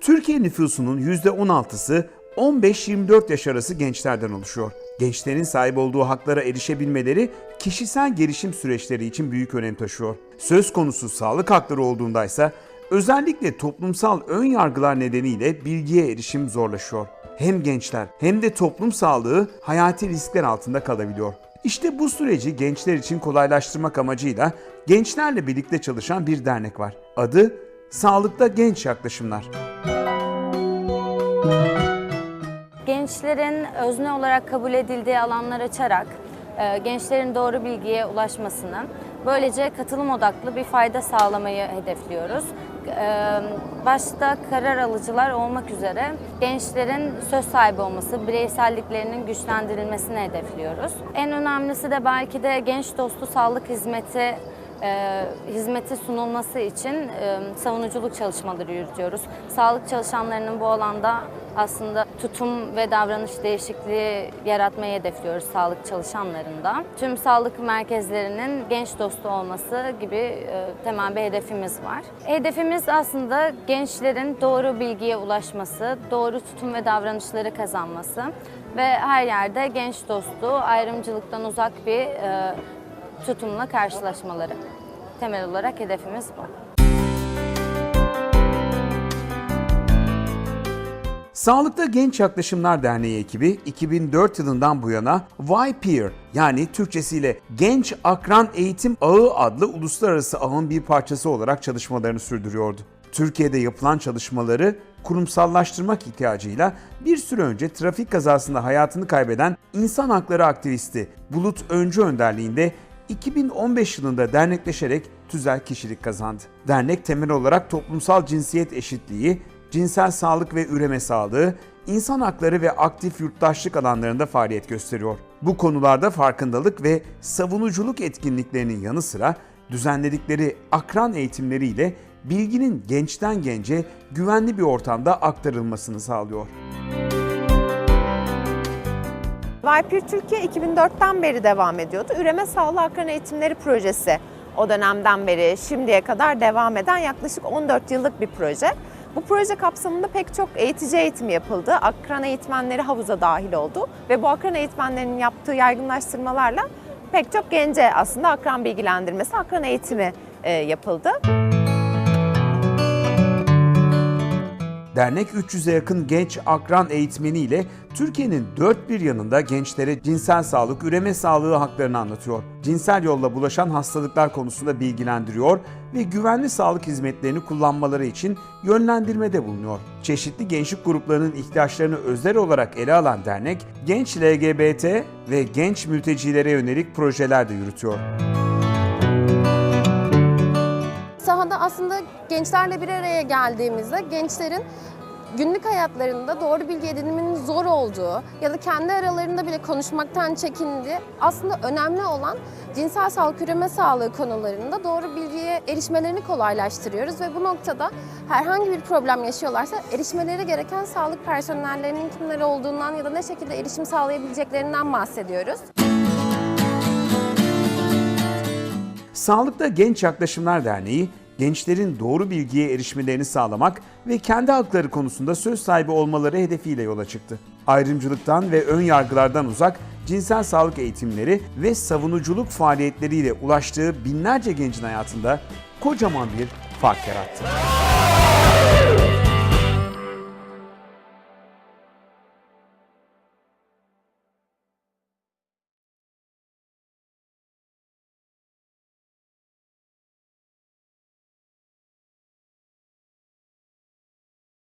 Türkiye nüfusunun %16'sı 15-24 yaş arası gençlerden oluşuyor. Gençlerin sahip olduğu haklara erişebilmeleri kişisel gelişim süreçleri için büyük önem taşıyor. Söz konusu sağlık hakları olduğunda ise özellikle toplumsal ön yargılar nedeniyle bilgiye erişim zorlaşıyor. Hem gençler hem de toplum sağlığı hayati riskler altında kalabiliyor. İşte bu süreci gençler için kolaylaştırmak amacıyla gençlerle birlikte çalışan bir dernek var. Adı Sağlıkta Genç Yaklaşımlar. Gençlerin özne olarak kabul edildiği alanlar açarak e, gençlerin doğru bilgiye ulaşmasını, böylece katılım odaklı bir fayda sağlamayı hedefliyoruz. E, Başta karar alıcılar olmak üzere gençlerin söz sahibi olması, bireyselliklerinin güçlendirilmesini hedefliyoruz. En önemlisi de belki de genç dostu sağlık hizmeti e, hizmeti sunulması için e, savunuculuk çalışmaları yürütüyoruz. Sağlık çalışanlarının bu alanda aslında tutum ve davranış değişikliği yaratmayı hedefliyoruz sağlık çalışanlarında. Tüm sağlık merkezlerinin genç dostu olması gibi e, temel bir hedefimiz var. Hedefimiz aslında gençlerin doğru bilgiye ulaşması, doğru tutum ve davranışları kazanması ve her yerde genç dostu, ayrımcılıktan uzak bir e, tutumla karşılaşmaları. Temel olarak hedefimiz bu. Sağlıkta Genç Yaklaşımlar Derneği ekibi 2004 yılından bu yana Y-Peer yani Türkçesiyle Genç Akran Eğitim Ağı adlı uluslararası ağın bir parçası olarak çalışmalarını sürdürüyordu. Türkiye'de yapılan çalışmaları kurumsallaştırmak ihtiyacıyla bir süre önce trafik kazasında hayatını kaybeden insan hakları aktivisti Bulut Öncü önderliğinde 2015 yılında dernekleşerek tüzel kişilik kazandı. Dernek temel olarak toplumsal cinsiyet eşitliği, cinsel sağlık ve üreme sağlığı, insan hakları ve aktif yurttaşlık alanlarında faaliyet gösteriyor. Bu konularda farkındalık ve savunuculuk etkinliklerinin yanı sıra düzenledikleri akran eğitimleriyle bilginin gençten gence güvenli bir ortamda aktarılmasını sağlıyor. Vaypir Türkiye 2004'ten beri devam ediyordu. Üreme Sağlığı Akran Eğitimleri Projesi o dönemden beri şimdiye kadar devam eden yaklaşık 14 yıllık bir proje. Bu proje kapsamında pek çok eğitici eğitimi yapıldı. Akran eğitmenleri havuza dahil oldu ve bu akran eğitmenlerinin yaptığı yaygınlaştırmalarla pek çok gence aslında akran bilgilendirmesi, akran eğitimi e, yapıldı. Dernek 300'e yakın genç akran eğitmeniyle Türkiye'nin dört bir yanında gençlere cinsel sağlık, üreme sağlığı haklarını anlatıyor. Cinsel yolla bulaşan hastalıklar konusunda bilgilendiriyor ve güvenli sağlık hizmetlerini kullanmaları için yönlendirmede bulunuyor. Çeşitli gençlik gruplarının ihtiyaçlarını özel olarak ele alan dernek, genç LGBT ve genç mültecilere yönelik projeler de yürütüyor. Aslında gençlerle bir araya geldiğimizde gençlerin günlük hayatlarında doğru bilgi edinmenin zor olduğu ya da kendi aralarında bile konuşmaktan çekindiği aslında önemli olan cinsel sağlık, üreme sağlığı konularında doğru bilgiye erişmelerini kolaylaştırıyoruz ve bu noktada herhangi bir problem yaşıyorlarsa erişmeleri gereken sağlık personellerinin kimler olduğundan ya da ne şekilde erişim sağlayabileceklerinden bahsediyoruz. Sağlıkta Genç Yaklaşımlar Derneği, gençlerin doğru bilgiye erişmelerini sağlamak ve kendi hakları konusunda söz sahibi olmaları hedefiyle yola çıktı. Ayrımcılıktan ve ön yargılardan uzak cinsel sağlık eğitimleri ve savunuculuk faaliyetleriyle ulaştığı binlerce gencin hayatında kocaman bir fark yarattı.